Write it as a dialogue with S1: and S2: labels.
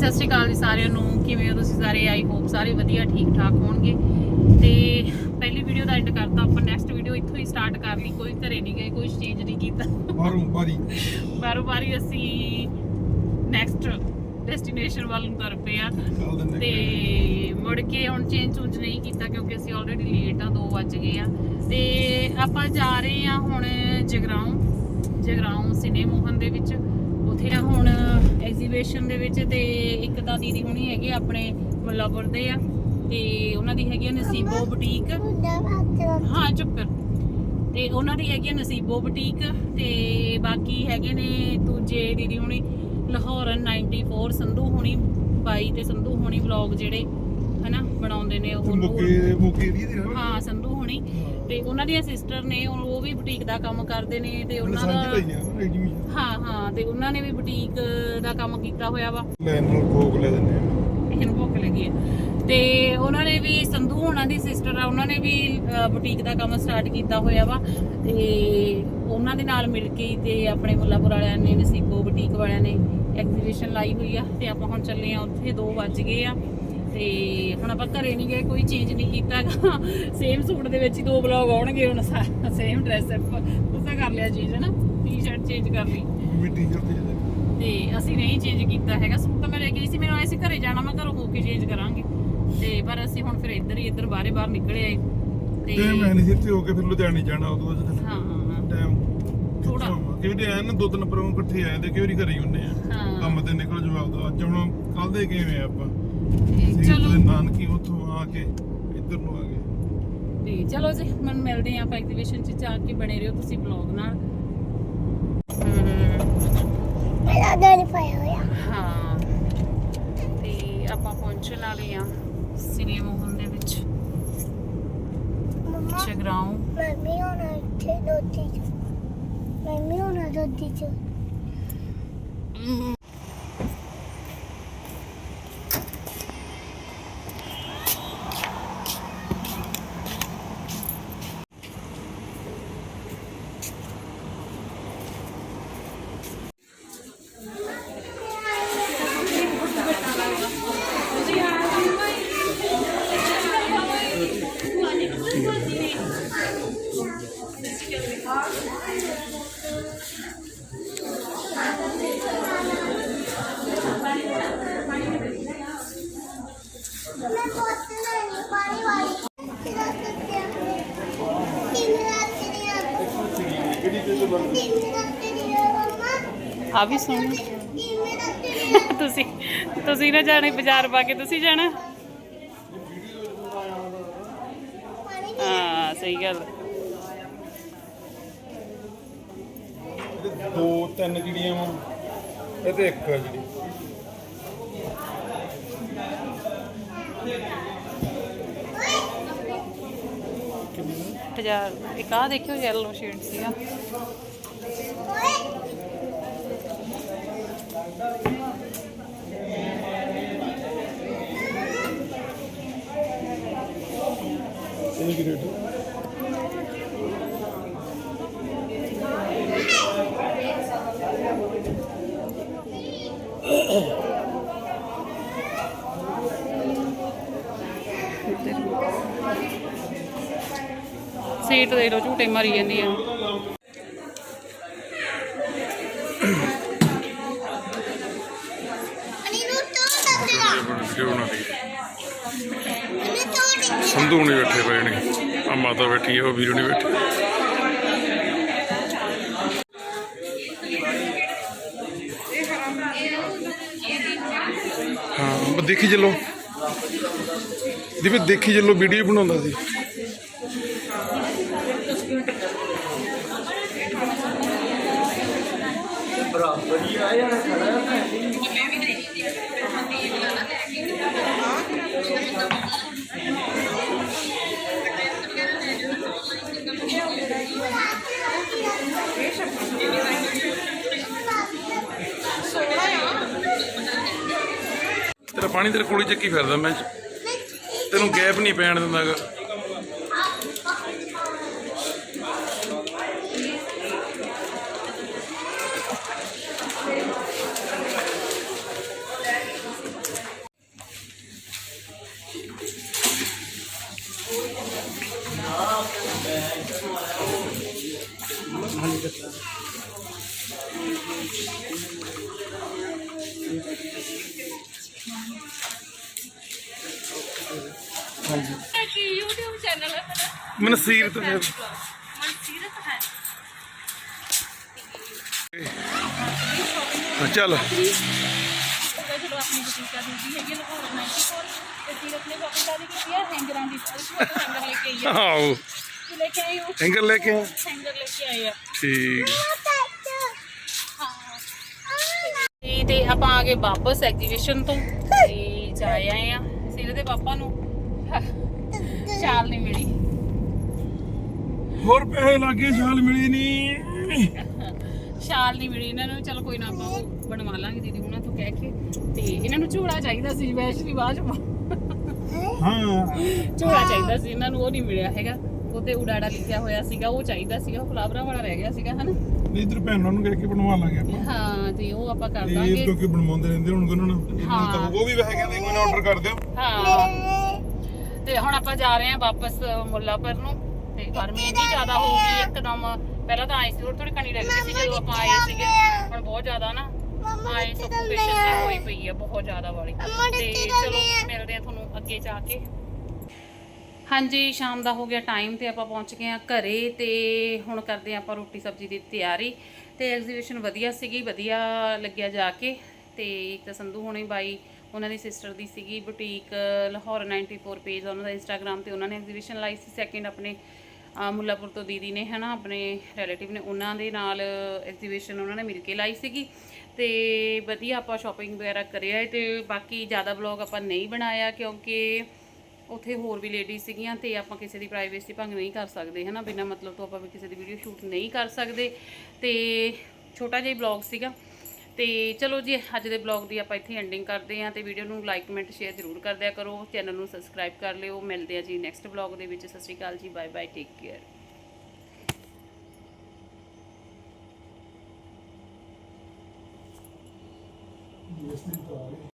S1: ਸਤਿ ਸ਼੍ਰੀ ਅਕਾਲ ਜੀ ਸਾਰਿਆਂ ਨੂੰ। ਕਿਵੇਂ ਹੋ ਤੁਸੀਂ ਸਾਰੇ? ਆਈ ਹੋਪ ਸਾਰੇ ਵਧੀਆ ਠੀਕ ਠਾਕ ਹੋਣਗੇ। ਤੇ ਪਹਿਲੀ ਵੀਡੀਓ ਦਾ ਐਂਡ ਕਰਤਾ ਆਪਾਂ ਨੈਕਸਟ ਵੀਡੀਓ ਇੱਥੋਂ ਹੀ ਸਟਾਰਟ ਕਰ ਲਈ। ਕੋਈ ਘਰੇ ਨਹੀਂ ਗਏ ਕੋਈ ਚੇਂਜ ਨਹੀਂ ਕੀਤਾ।
S2: ਬਾਹਰੋਂ ਬਾਰੀ
S1: ਬਾਰੋ ਬਾਰੀ ਅਸੀਂ ਨੈਕਸਟ ਡੈਸਟੀਨੇਸ਼ਨ ਵੱਲ ਨੂੰ ਤੁਰ ਪਏ ਆ। ਤੇ ਮੁੜ ਕੇ ਹੁਣ ਚੇਂਜ ਚੂੰਜ ਨਹੀਂ ਕੀਤਾ ਕਿਉਂਕਿ ਅਸੀਂ ਆਲਰੇਡੀ ਲੇਟ ਆ 2 ਵੱਜ ਗਏ ਆ। ਤੇ ਆਪਾਂ ਜਾ ਰਹੇ ਆ ਹੁਣ ਜਗਰਾਉਂ ਜਗਰਾਉਂ ਸਿਨੇ ਮੋਹਨ ਦੇ ਵਿੱਚ। ਉੱਥੇ ਆ ਹੁਣ ਐਗਜ਼ੀਬਿਸ਼ਨ ਦੇ ਵਿੱਚ ਤੇ ਇੱਕ ਤਾਂ ਦੀਦੀ ਹੁਣੀ ਹੈਗੇ ਆਪਣੇ ਮੁੱਲਾਪੁਰ ਦੇ ਆ ਤੇ ਉਹਨਾਂ ਦੀ ਹੈਗੀ ਆ ਨਸੀਬੋ ਬੁਟੀਕ। ਹਾਂ ਚੁੱਪ ਕਰ। ਤੇ ਉਹਨਾਂ ਦੀ ਹੈਗੀ ਆ ਨਸੀਬੋ ਬੁਟੀਕ ਤੇ ਬਾਕੀ ਹੈਗੇ ਨੇ ਦੂਜੇ ਦੀਦੀ ਹੁਣੀ ਲਾਹੌਰਨ 94 ਸੰਧੂ ਹੁਣੀ ਬਾਈ ਤੇ ਸੰਧੂ ਹੁਣੀ ਵਲੌਗ ਜਿਹੜੇ ਹਨਾ ਬਣਾਉਂਦੇ ਨੇ ਉਹ
S2: ਮੁੱਕੇ ਮੁੱਕੇ ਏਰੀਆ ਦੇ ਨਾ
S1: ਹਾਂ ਸੰਧੂ ਹੁਣੀ। ਤੇ ਉਹਨਾਂ ਦੀਆਂ ਸਿਸਟਰ ਨੇ ਉਹ ਵੀ ਬੁਟੀਕ ਦਾ ਕੰਮ ਕਰਦੇ ਨੇ ਤੇ ਉਹਨਾਂ ਦਾ ਹਾਂ ਤੇ ਉਹਨਾਂ ਨੇ ਵੀ ਬੁਟੀਕ ਦਾ ਕੰਮ ਕੀਤਾ ਹੋਇਆ ਵਾ।
S2: ਲੈਣ ਨਾਲ ਕੋਕ ਲੈ ਦਿੰਦੇ ਆ।
S1: ਇਹਨੂੰ ਭੁੱਖ ਲੱਗੀ ਹੈ। ਤੇ ਉਹਨਾਂ ਨੇ ਵੀ ਸੰਧੂ ਹੋਣਾ ਦੀ ਸਿਸਟਰ ਆ ਉਹਨਾਂ ਨੇ ਵੀ ਬੁਟੀਕ ਦਾ ਕੰਮ ਸਟਾਰਟ ਕੀਤਾ ਹੋਇਆ ਵਾ। ਤੇ ਉਹਨਾਂ ਦੇ ਨਾਲ ਮਿਲ ਕੇ ਤੇ ਆਪਣੇ ਮੁੱਲਾਪੁਰ ਵਾਲਿਆਂ ਨੇ ਨਸੀਬੋ ਬੁਟੀਕ ਵਾਲਿਆਂ ਨੇ ਐਗਜ਼ੀਬਿਸ਼ਨ ਲਾਈ ਹੋਈ ਆ। ਤੇ ਆਪਾਂ ਹੁਣ ਚੱਲੇ ਆ ਉੱਥੇ 2 ਵੱਜ ਗਏ ਆ। ਤੇ ਹੁਣ ਆਪਾਂ ਘਰੇ ਨਹੀਂ ਗਏ ਕੋਈ ਚੇਂਜ ਨਹੀਂ ਕੀਤਾ ਸੇਮ ਸੂਟ ਦੇ ਵਿੱਚ ਹੀ ਦੋ ਬਲੌਗ ਆਉਣਗੇ ਹੁਣ ਸੇਮ ਡਰੈਸ ਕਰ ਲਿਆ ਚੇਂਜ ਹੈ ਨਾ ਟੀ-ਸ਼ਰਟ ਚੇਂਜ ਕਰ ਲਈ।
S2: ਮਿੱਟੀ ਜਲਦੀ
S1: ਤੇ ਅਸੀਂ ਨਹੀਂ ਚੇਂਜ ਕੀਤਾ ਹੈਗਾ। ਸੂਟ ਤਾਂ ਮੈਂ ਲੈ ਕੇ ਆਈ ਸੀ। ਮੈਨੂੰ ਆਏ ਸੀ ਘਰੇ ਜਾਣਾ ਮੈਂ ਘਰੋਂ ਹੋ ਕੇ ਚੇਂਜ ਕਰਾਂਗੇ। ਤੇ ਪਰ ਅਸੀਂ ਹੁਣ ਫਿਰ ਇੱਧਰ ਹੀ ਇੱਧਰ ਬਾਹਰੇ ਬਾਹਰ ਨਿਕਲੇ ਆਏ। ਤੇ
S2: ਤੇ ਮੈਂ ਨਹੀਂ ਸਿੱਧੇ ਹੋ ਕੇ ਫਿਰ ਲੁਧਿਆਣੇ ਜਾਣਾ ਉਦੋਂ ਬਾਅਦ
S1: ਹਾਂ ਹਾਂ
S2: ਟਾਈਮ
S1: ਥੋੜਾ।
S2: ਕਿ ਵੀ। ਐਨ ਦੋ ਤਿੰਨ ਪਰੋਂ ਇਕੱਠੇ ਆਏ ਤੇ ਕਿਉਂ ਨਹੀਂ ਘਰੇ ਹੀ ਹੁੰਨੇ ਆ।
S1: ਹਾਂ।
S2: ਕੰਮ ਤੇ ਨਿਕਲ ਜਵਾਬ ਦਾ। ਅੱਜ ਹੁਣ ਕੱਲ ਦੇ ਕਿਵੇਂ ਆਪਾਂ?
S1: ਤੇ
S2: ਚਲੋ। ਨਾਨਕੀ ਉੱਥੋਂ ਆ ਕੇ ਇੱਧਰ ਨੂੰ ਆ ਗਏ।
S1: ਤੇ ਚਲੋ ਜੀ ਮਨ ਮਿਲਦੇ ਆਂ ਆਪਾਂ ਐਗਜ਼ੀਬਿਸ਼ਨ 'ਚ ਜਾ ਕੇ ਬਣੇ ਰਹੋ ਤੁਸੀਂ ਬਲੌਗ ਨਾਲ।
S3: ਮੇਰਾ ਦਿਲ ਪਾਇਆ ਹੋਇਆ।
S1: ਹਾਂ ਤੇ ਆਪਾਂ ਪਹੁੰਚਣ ਵਾਲੇ ਆ ਸਿਨੇ ਮੋਹਨ ਦੇ ਵਿੱਚ।
S3: ਮੰਮਾ
S1: ਜਗਰਾਉਂ
S3: ਮੰਮੀ ਹੋਣਾ ਇੱਥੇ ਦੋਤੀ ਚ। ਮੰਮੀ ਹੋਣਾ ਦੋਤੀ ਚ।
S1: ਆ ਵੀ ਸੁਣ। ਤੁਸੀਂ ਤੁਸੀਂ ਨਾ ਜਾਣੇ ਬਾਜ਼ਾਰ ਪਾ ਕੇ, ਤੁਸੀਂ ਜਾਣਾ? ਹਾਂ, ਸਹੀ ਗੱਲ
S2: ਦੋ, ਤਿੰਨ ਜਿਹੜੀਆਂ ਵਾ। ਇਹ ਤੇ ਇੱਕ ਜਿਹੜੀ।
S1: ਹਜ਼ਾਰ ਇੱਕ ਆ ਦੇਖਿਓ ਯੈਲੋ ਸ਼ੇਡ ਸੀਗਾ।
S2: ਇਹ ਕੀ ਰੇਟ
S1: ਸੀਟ ਦੇ ਲੋ ਝੂਟੇ ਮਾਰੀ ਜਾਂਦੀ ਆ।
S4: ਸੰਧੂ ਨਹੀਂ ਬੈਠੇ ਪਏ ਨੇ। ਆ ਮਾਤਾ ਬੈਠੀ ਹੈ ਉਹ ਵੀਰ ਨਹੀਂ ਬੈਠੇ। ਹਾਂ ਦੇਖੀ ਚੱਲੋ। ਦੀਪ ਦੇਖੀ ਚੱਲੋ ਵੀਡੀਓ ਬਣਾਉਂਦਾ ਸੀ। ਤੇਰਾ ਪਾਣੀ ਤੇਰੇ ਕੋਲ ਚੱਕੀ ਫਿਰਦਾ ਮੈਂ। ਤੈਨੂੰ ਗੈਪ ਨਹੀਂ ਪੈਣ ਦਿੰਦਾਗਾ। ਹਾਂਜੀ
S1: ਕਿ YouTube ਚੈਨਲ ਹੈ ਮੇਰਾ
S4: ਮਨਸੀਰਤ
S1: ਮਨਸੀਰਤ ਹੈ।
S4: ਹਾਂ, ਚੱਲ।
S1: ਚਲੋ ਆਪਣੀ ਬੁਟੀਕ ਆ ਦੂਜੀ ਹੈਗੀ ਲਾਹੌਰ 94 ਤੇ ਸੀਰਤ ਨੇ ਸ਼ਾਪਿੰਗ ਕਰੀ ਕੀਤੀ ਹੈ ਹੈਂਗਰਾਂ ਦੀ ਅਸੀਂ ਹੈਂਗਰ ਲੈ ਕੇ ਆਈ ਆ
S4: ਆਓ
S1: ਕੀ ਲੈ ਕੇ ਆਈ ਹੋ।
S4: ਲੈ ਕੇ ਆ
S1: ਹੈਂਗਰ ਲੈ ਕੇ ਆਏ ਆ।
S4: ਠੀਕ।
S1: ਤੇ ਆਪਾਂ ਆ ਗਏ ਵਾਪਸ ਐਗਜੀਬਿਸ਼ਨ ਤੋਂ। ਤੇ ਜਾ ਆਏ ਆ ਸੀਰਤ ਦੇ ਪਾਪਾ ਨੂੰ। ਸ਼ਾਲ ਨਹੀਂ ਮਿਲੀ।
S2: ਹੋਰ ਪੈਸੇ ਲੱਗੇ ਛਾਲ ਮਿਲੀ ਨਹੀਂ
S1: ਸ਼ਾਲ ਨਹੀਂ ਮਿਲੀ ਇਹਨਾਂ ਨੂੰ। ਚਲ ਕੋਈ ਨਾ ਆਪਾਂ ਉਹ ਬਣਵਾ ਲਾਂਗੇ ਦੀਦੀ ਉਹਨਾਂ ਤੋਂ ਕਹਿ ਕੇ। ਤੇ ਇਹਨਾਂ ਨੂੰ ਝੋਲਾ ਚਾਹੀਦਾ ਸੀ ਵੈਸ਼ਲੀ ਬਾਅਦ ਚ
S2: ਹਾਂ।
S1: ਝੋਲਾ ਚਾਹੀਦਾ ਸੀ ਇਹਨਾਂ ਨੂੰ ਉਹ ਨਹੀਂ ਮਿਲਿਆ ਹੈਗਾ। ਉਹਤੇ ਉਡਾੜਾ ਲਿਖਿਆ ਹੋਇਆ ਸੀਗਾ ਉਹ ਚਾਹੀਦਾ ਸੀਗਾ ਉਹ ਫਲਾਵਰਾਂ ਵਾਲਾ ਰਹਿ ਗਿਆ ਸੀਗਾ ਹਨਾ?
S2: ਨਹੀਂ ਇਧਰ ਭੈਣਾਂ ਨੂੰ ਕਹਿ ਕੇ ਬਣਵਾ ਲਾਂਗੇ ਆਪਾਂ।
S1: ਹਾਂ ਤੇ ਉਹ ਆਪਾਂ ਕਰ
S2: ਇਹ
S1: ਦਾਂਗੇ।
S2: ਕਿਉਂਕਿ ਬਣਵਾਉਂਦੇ ਰਹਿੰਦੇ ਹੁਣ ਉਹਨਾਂ ਨੂੰ। ਇਹਨਾਂ ਨੂੰ ਤਾਂ ਉਹ ਵੀ ਵੈਸੇ ਕਹਿੰਦੇ ਕੋਈ ਨਾ ਆਰਡਰ ਕਰ ਦਿਓ।
S1: ਹਾਂ। ਤੇ ਹੁਣ ਆਪਾਂ ਜਾ ਰਹੇ ਹਾਂ ਵਾਪਸ ਮੁੱਲਾਪੁਰ ਨੂੰ। ਤੇ ਗਰਮੀ ਇੰਨੀ ਜ਼ਿਆਦਾ ਹੋ ਗਈ ਇੱਕਦਮ ਪਹਿਲਾਂ ਤਾਂ ਆਈ ਸੀ ਥੋੜੀ ਥੋੜੀ ਕਣੀ ਲੱਗਦੀ ਸੀ ਜਦੋਂ ਆਪਾਂ ਆਏ ਸੀਗੇ। ਹੁਣ ਬਹੁਤ ਜ਼ਿਆਦਾ ਨਾ ਆਏ ਸਫੋਕੇਸ਼ਨ ਹੋਈ ਪਈ ਹੈ ਬਹੁਤ ਜ਼ਿਆਦਾ ਵਾਲੀ। ਤੇ ਚਲੋ ਮਿਲਦੇ ਆ ਤੁਹਾਨੂੰ ਅੱਗੇ ਜਾ ਕੇ। ਹਾਂਜੀ, ਸ਼ਾਮ ਦਾ ਹੋ ਗਿਆ ਟਾਈਮ ਤੇ ਆਪਾਂ ਪਹੁੰਚ ਗਏ ਆ ਘਰੇ ਤੇ ਹੁਣ ਕਰਦੇ ਆ ਆਪਾਂ ਰੋਟੀ ਸਬਜ਼ੀ ਦੀ ਤਿਆਰੀ। ਤੇ ਐਗਜ਼ੀਬਿਸ਼ਨ ਵਧੀਆ ਸੀਗੀ, ਵਧੀਆ ਲੱਗਿਆ ਜਾ ਕੇ। ਤੇ ਇੱਕ ਤਾਂ ਸੰਧੂ ਹੋਣੀ ਬਾਈ, ਉਹਨਾਂ ਦੀ ਸਿਸਟਰ ਦੀ ਸੀਗੀ ਬੁਟੀਕ ਲਾਹੌਰ 94 ਪੇਜ ਉਹਨਾਂ ਦਾ ਇੰਸਟਾਗ੍ਰam ਤੇ ਉਹਨਾਂ ਨੇ ਐਗਜ਼ੀਬਿਸ਼ਨ ਲਾਈ ਸੀ। ਸੈਕਿੰਡ ਆਪਣੇ ਮੁੱਲਾਪੁਰ ਤੋਂ ਦੀਦੀ ਨੇ, ਹਨਾ, ਆਪਣੇ ਰਿਲੇਟਿਵ ਨੇ, ਉਹਨਾਂ ਦੇ ਨਾਲ ਐਗਜ਼ੀਬਿਸ਼ਨ ਉਹਨਾਂ ਨੇ ਮਿਲ ਕੇ ਲਾਈ ਸੀਗੀ। ਤੇ ਵਧੀਆ ਆਪਾਂ ਸ਼ਾਪਿੰਗ ਵਗੈਰਾ ਕਰਿਆ ਤੇ ਬਾਕੀ ਜ਼ਿਆਦਾ ਵਲੌਗ ਆਪਾਂ ਨਹੀਂ ਬਣਾਇਆ ਕਿਉਂਕਿ ਉੱਥੇ ਹੋਰ ਵੀ ਲੇਡੀਜ਼ ਸੀਗੀਆਂ ਤੇ ਆਪਾਂ ਕਿਸੇ ਦੀ ਪ੍ਰਾਈਵੇਸੀ ਭੰਗ ਨਹੀਂ ਕਰ ਸਕਦੇ, ਹਨਾ? ਬਿਨਾਂ ਮਤਲਬ ਤੋਂ ਆਪਾਂ ਵੀ ਕਿਸੇ ਦੀ ਵੀਡੀਓ ਸ਼ੂਟ ਨਹੀਂ ਕਰ ਸਕਦੇ। ਤੇ ਛੋਟਾ ਜਿਹਾ ਬਲੌਗ ਸੀਗਾ। ਤੇ ਚਲੋ ਜੀ, ਅੱਜ ਦੇ ਬਲੌਗ ਦੀ ਆਪਾਂ ਇੱਥੇ ਐਂਡਿੰਗ ਕਰਦੇ ਹਾਂ ਤੇ ਵੀਡੀਓ ਨੂੰ ਲਾਈਕ ਕਮੈਂਟ ਸ਼ੇਅਰ ਜ਼ਰੂਰ ਕਰ ਦਿਆ ਕਰੋ। ਚੈਨਲ ਨੂੰ ਸਬਸਕ੍ਰਾਈਬ ਕਰ ਲਿਓ। ਮਿਲਦੇ ਆ ਜੀ ਨੈਕਸਟ ਬਲੌਗ ਦੇ ਵਿੱਚ। ਸਤਿ ਸ਼੍ਰੀ ਅਕਾਲ ਜੀ। Bye bye take care